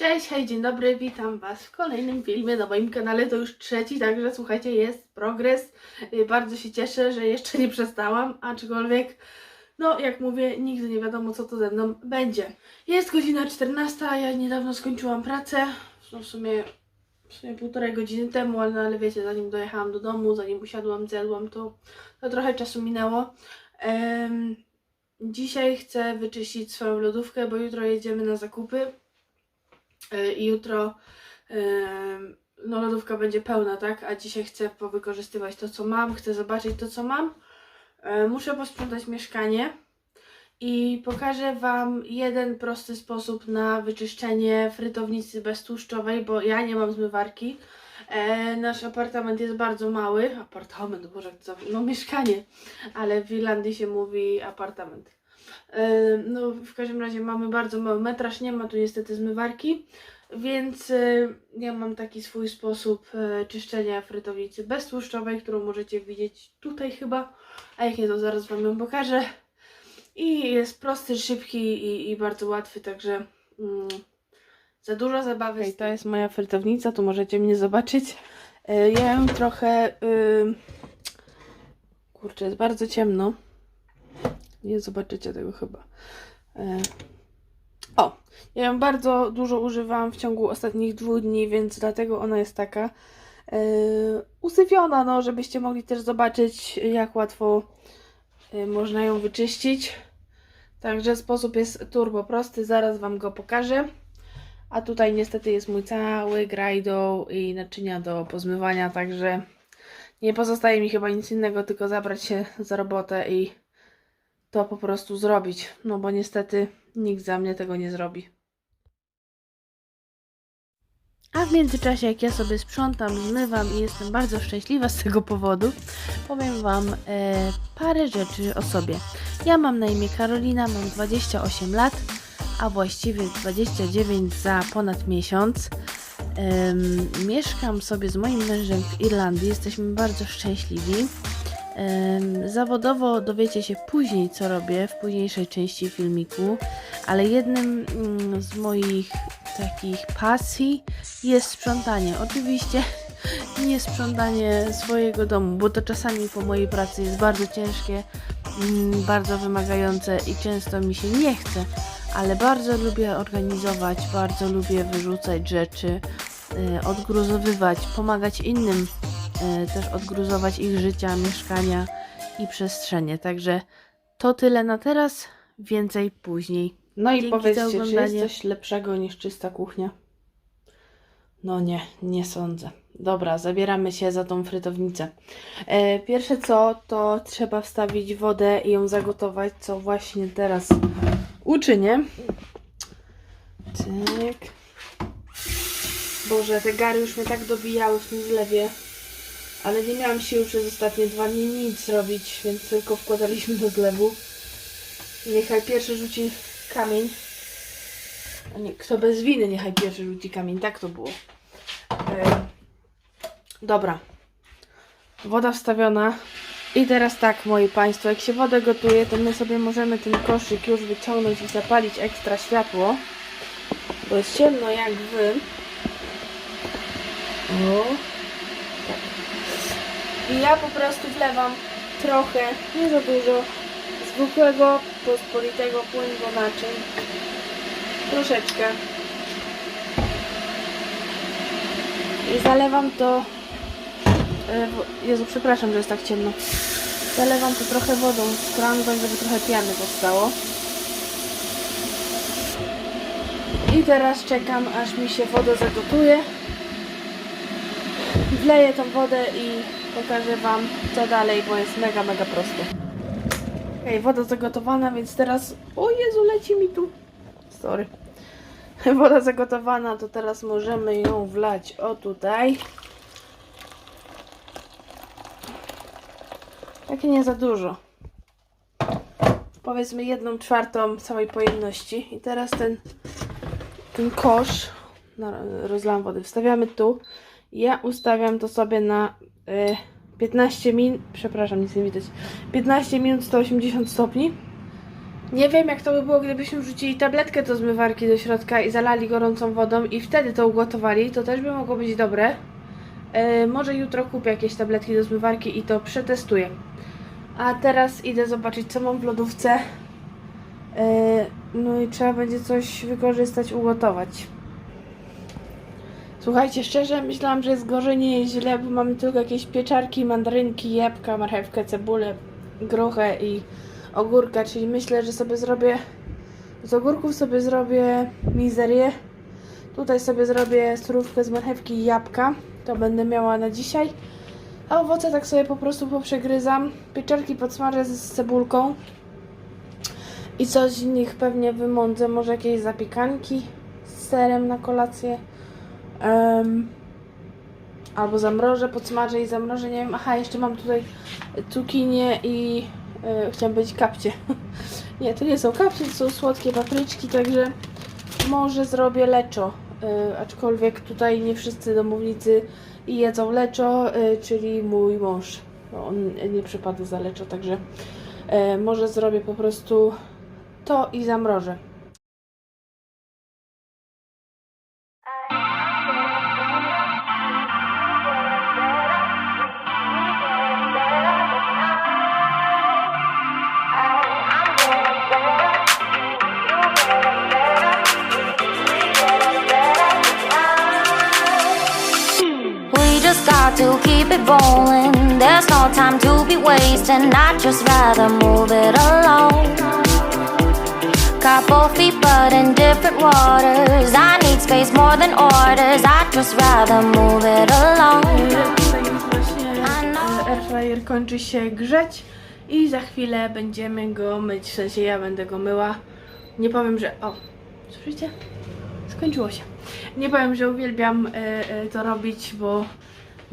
Cześć, hej, dzień dobry, witam Was w kolejnym filmie na moim kanale. To już trzeci, także słuchajcie, jest progres. Y, Bardzo się cieszę, że jeszcze nie przestałam, aczkolwiek, no jak mówię, nigdy nie wiadomo, co to ze mną będzie. Jest godzina 14, ja niedawno skończyłam pracę, no w sumie, w sumie półtorej godziny temu, ale, no, ale wiecie, zanim dojechałam do domu, zanim usiadłam, zjadłam, to, to trochę czasu minęło. Em, dzisiaj chcę wyczyścić swoją lodówkę, bo jutro jedziemy na zakupy. Y, i jutro em, no lodówka będzie pełna, tak? A dzisiaj chcę powykorzystywać to, co mam, chcę zobaczyć to, co mam. E, Muszę posprzątać mieszkanie i pokażę Wam jeden prosty sposób na wyczyszczenie frytownicy beztłuszczowej, bo ja nie mam zmywarki. E, nasz apartament jest bardzo mały. Apartament, boże, za- no mieszkanie, ale w Irlandii się mówi apartament. E, No, w każdym razie mamy bardzo mały metraż, nie ma tu niestety zmywarki, więc e, ja mam taki swój sposób e, czyszczenia frytownicy beztłuszczowej, którą możecie widzieć tutaj chyba, a jak nie to zaraz Wam ją pokażę. I jest prosty, szybki i, i bardzo łatwy, także mm, za dużo zabawy. Hej, to jest moja frytownica, tu możecie mnie zobaczyć. Ja ją trochę... y, Kurczę, jest bardzo ciemno. Nie zobaczycie tego chyba. E, O, ja ją bardzo dużo używałam w ciągu ostatnich dwóch dni, więc dlatego ona jest taka e, usyfiona, no, żebyście mogli też zobaczyć, jak łatwo e, można ją wyczyścić. Także sposób jest turbo prosty, zaraz Wam go pokażę. A tutaj niestety jest mój cały grajdą i naczynia do pozmywania, także nie pozostaje mi chyba nic innego, tylko zabrać się za robotę i to po prostu zrobić. No bo niestety nikt za mnie tego nie zrobi. A w międzyczasie, jak ja sobie sprzątam, zmywam i jestem bardzo szczęśliwa z tego powodu, powiem Wam e, parę rzeczy o sobie. Ja mam na imię Karolina, mam 28 lat, a właściwie 29 za ponad miesiąc. Em, mieszkam sobie z moim mężem w Irlandii, jesteśmy bardzo szczęśliwi. Zawodowo dowiecie się później, co robię w późniejszej części filmiku, ale jednym mm, z moich takich pasji jest sprzątanie. Oczywiście nie sprzątanie swojego domu, bo to czasami po mojej pracy jest bardzo ciężkie, mm, bardzo wymagające i często mi się nie chce, ale bardzo lubię organizować, bardzo lubię wyrzucać rzeczy, y, odgruzowywać, pomagać innym też odgruzować ich życia, mieszkania i przestrzenie. Także to tyle na teraz, więcej później. No i Dzięki powiedzcie, czy jest coś lepszego niż czysta kuchnia? No nie, nie sądzę. Dobra, zabieramy się za tą frytownicę. E, pierwsze co, to trzeba wstawić wodę i ją zagotować, co właśnie teraz uczynię. Cyk. Boże, te gary już mnie tak dobijały w tym zlewie. Ale nie miałam siły przez ostatnie dwa dni nic zrobić, więc tylko wkładaliśmy do zlewu. Niechaj pierwszy rzuci kamień. Nie, kto bez winy, niechaj pierwszy rzuci kamień. Tak to było. Dobra. Woda wstawiona. I teraz tak, moi Państwo, jak się wodę gotuje, to my sobie możemy ten koszyk już wyciągnąć i zapalić ekstra światło. Bo jest ciemno jak wy. O. I ja po prostu wlewam trochę, nie za dużo, zwykłego, pospolitego płynu do naczyń. Troszeczkę. I zalewam to... e, Jezu, przepraszam, że jest tak ciemno. Zalewam to trochę wodą z kranu, żeby trochę piany powstało. I teraz czekam, aż mi się woda zagotuje. Wleję tą wodę i pokażę Wam co dalej, bo jest mega, mega proste. Okej, woda zagotowana, więc teraz... O Jezu, leci mi tu. Sorry. Woda zagotowana, to teraz możemy ją wlać o tutaj. Takie nie za dużo. Powiedzmy jedną czwartą całej pojemności. I teraz ten, ten kosz, no, rozlałam wodę, wstawiamy tu. Ja ustawiam to sobie na 15 minut, przepraszam, nic nie widać, 15 minut 180 stopni. Nie wiem, jak to by było, gdybyśmy wrzucili tabletkę do zmywarki do środka i zalali gorącą wodą i wtedy to ugotowali. To też by mogło być dobre. E, może jutro kupię jakieś tabletki do zmywarki i to przetestuję. A teraz idę zobaczyć, co mam w lodówce. E, no i trzeba będzie coś wykorzystać, ugotować. Słuchajcie, szczerze myślałam, że jest gorzej, nie jest źle, bo mamy tylko jakieś pieczarki, mandarynki, jabłka, marchewkę, cebulę, grochę i ogórka, czyli myślę, że sobie zrobię z ogórków sobie zrobię mizerię. Tutaj sobie zrobię surówkę z marchewki i jabłka. To będę miała na dzisiaj. A owoce tak sobie po prostu poprzegryzam. Pieczarki podsmażę z cebulką. I coś z nich pewnie wymądzę. Może jakieś zapiekanki z serem na kolację. Em, albo zamrożę, podsmażę i zamrożę. Nie wiem. Aha, jeszcze mam tutaj cukinię i e, chciałam być kapcie. nie, to nie są kapcie, to są słodkie papryczki, także może zrobię leczo. E, aczkolwiek tutaj nie wszyscy domownicy jedzą leczo, e, czyli mój mąż. No, on nie przypada za leczo, także e, może zrobię po prostu to i zamrożę. Just got to keep it rolling. There's no time to be wasting. I'd just rather move it along. Both feet, but in different waters. I need space more than orders. I'd just rather move it along. Airfryer kończy się grzeć i za chwilę będziemy go myć, w sensie ja będę go myła. Nie powiem, że... O, słyszycie? Skończyło się. Nie powiem, że uwielbiam e, e, to robić, bo,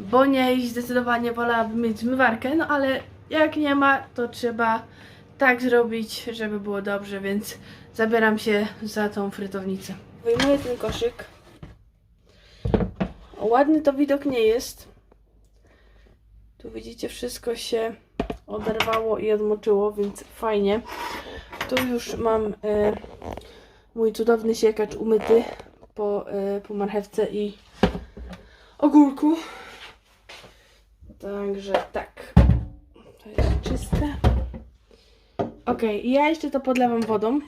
bo nie i zdecydowanie wolałabym mieć zmywarkę, no ale jak nie ma, to trzeba tak zrobić, żeby było dobrze, więc zabieram się za tą frytownicę. Wyjmuję ten koszyk. O, Ładny to widok nie jest. Tu widzicie, wszystko się oderwało i odmoczyło, więc fajnie. Tu już mam e, mój cudowny siekacz umyty po, e, po marchewce i ogórku. Także tak. To jest czyste. Ok, ja jeszcze to podlewam wodą.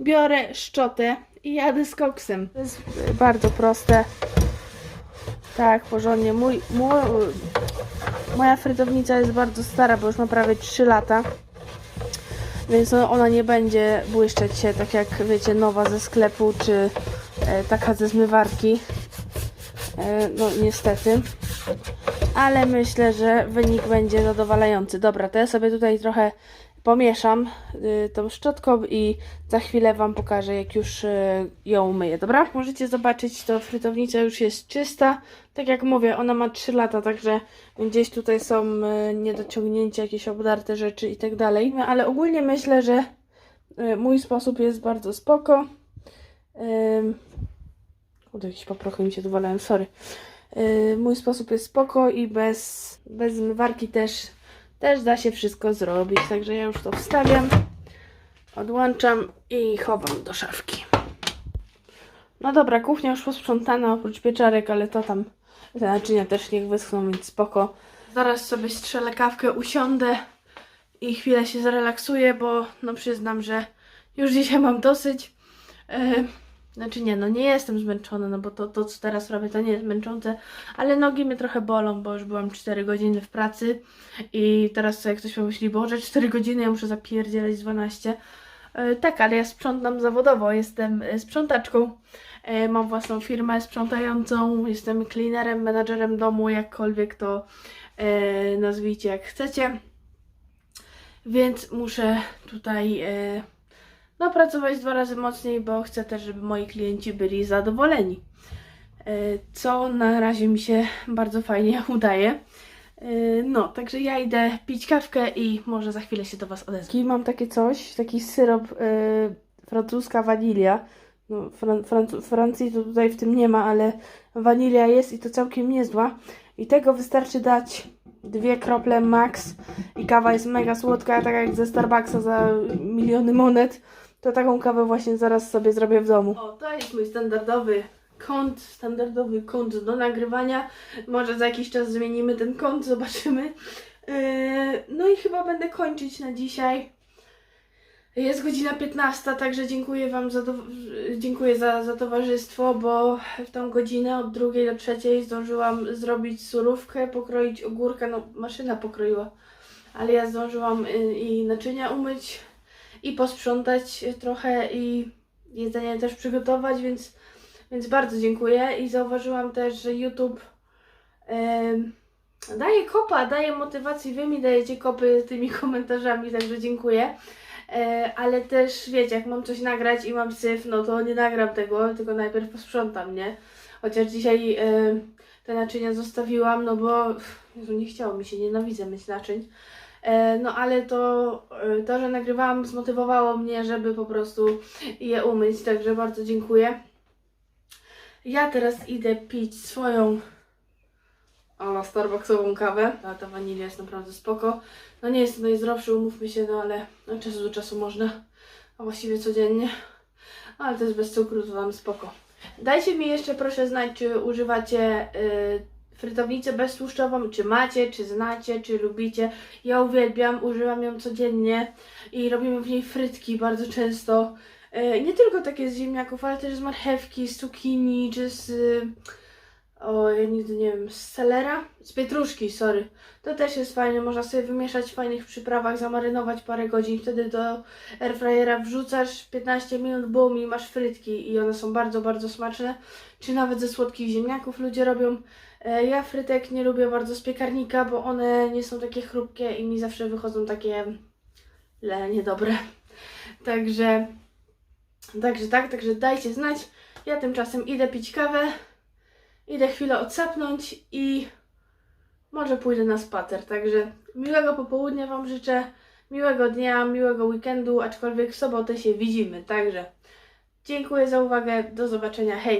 Biorę szczotę i jadę z koksem. To jest bardzo proste. Tak, porządnie. Mój, mój, moja frytownica jest bardzo stara, bo już ma prawie 3 lata. Więc no, ona nie będzie błyszczeć się tak jak wiecie, nowa ze sklepu, czy e, taka ze zmywarki. E, no niestety. Ale myślę, że wynik będzie zadowalający. Dobra, to ja sobie tutaj trochę pomieszam y, tą szczotką i za chwilę Wam pokażę, jak już y, ją myję, dobra? Możecie zobaczyć, to frytownica już jest czysta. Tak jak mówię, ona ma 3 lata, także gdzieś tutaj są y, niedociągnięcia, jakieś obdarte rzeczy i tak dalej. No, Ale ogólnie myślę, że mój sposób jest bardzo spoko. Kurde, jakieś paprochy mi się tu sorry. Mój sposób jest spoko i bez, bez zmywarki też, też da się wszystko zrobić. Także ja już to wstawiam, odłączam i chowam do szafki. No dobra, kuchnia już posprzątana oprócz pieczarek, ale to tam te naczynia też niech wyschną, więc spoko. Zaraz sobie strzelę kawkę, usiądę i chwilę się zrelaksuję, bo no przyznam, że już dzisiaj mam dosyć. Yy, znaczy nie, no nie jestem zmęczona, no bo to, to co teraz robię to nie jest męczące, ale nogi mnie trochę bolą, bo już byłam 4 godziny w pracy i teraz sobie ktoś pomyśli, boże 4 godziny, ja muszę zapierdzielać 12. E, tak, ale ja sprzątam zawodowo, jestem e, sprzątaczką, e, mam własną firmę sprzątającą, jestem cleanerem, menadżerem domu, jakkolwiek to e, nazwijcie jak chcecie. Więc muszę tutaj e, no, pracować dwa razy mocniej, bo chcę też, żeby moi klienci byli zadowoleni. E, Co na razie mi się bardzo fajnie udaje. E, No, także ja idę pić kawkę i może za chwilę się do Was odezwę. I mam takie coś, taki syrop e, francuska wanilia. No, Fran Francu Francji to tutaj w tym nie ma, ale wanilia jest i to całkiem niezła. I tego wystarczy dać dwie krople max i kawa jest mega słodka, tak jak ze Starbucksa za miliony monet. To taką kawę właśnie zaraz sobie zrobię w domu. O, to jest mój standardowy kąt, standardowy kąt do nagrywania. Może za jakiś czas zmienimy ten kąt, zobaczymy. Yy, no i chyba będę kończyć na dzisiaj. Jest godzina 15, także dziękuję Wam za, to, dziękuję za, za towarzystwo, bo w tą godzinę od drugiej do trzeciej zdążyłam zrobić surówkę, pokroić ogórka, no maszyna pokroiła, ale ja zdążyłam y, i naczynia umyć i posprzątać trochę i jedzenie też przygotować, więc, więc bardzo dziękuję i zauważyłam też, że YouTube em, daje kopa, daje motywacji, Wy mi dajecie kopy tymi komentarzami, także dziękuję. E, ale też wiecie, jak mam coś nagrać i mam syf, no to nie nagram tego, tylko najpierw posprzątam, nie? Chociaż dzisiaj e, te naczynia zostawiłam, no bo Jezu, nie chciało mi się, nienawidzę myć naczyń. E, no ale to, e, to, że nagrywałam, zmotywowało mnie, żeby po prostu je umyć, także bardzo dziękuję. Ja teraz idę pić swoją ala starbucksową kawę. Ta, ta wanilia jest naprawdę spoko. No nie jest to najzdrowszy, umówmy się, no ale od czasu do czasu można, a właściwie codziennie. Ale to jest bez cukru, to wam spoko. Dajcie mi jeszcze proszę znać, czy używacie y, frytownicę beztłuszczową, czy macie, czy znacie, czy lubicie. Ja uwielbiam, używam ją codziennie i robimy w niej frytki bardzo często. Y, nie tylko takie z ziemniaków, ale też z marchewki, z cukinii, czy z... O, ja nigdy nie wiem, z selera? Z pietruszki, sorry. To też jest fajne, można sobie wymieszać w fajnych przyprawach, zamarynować parę godzin, wtedy do airfryera wrzucasz 15 minut, bum i masz frytki i one są bardzo, bardzo smaczne. Czy nawet ze słodkich ziemniaków ludzie robią. E, Ja frytek nie lubię bardzo z piekarnika, bo one nie są takie chrupkie i mi zawsze wychodzą takie le, niedobre. Także, także tak, także dajcie znać. Ja tymczasem idę pić kawę, idę chwilę odsapnąć i może pójdę na spacer. Także miłego popołudnia Wam życzę, miłego dnia, miłego weekendu, aczkolwiek w sobotę się widzimy. Także dziękuję za uwagę, do zobaczenia, hej!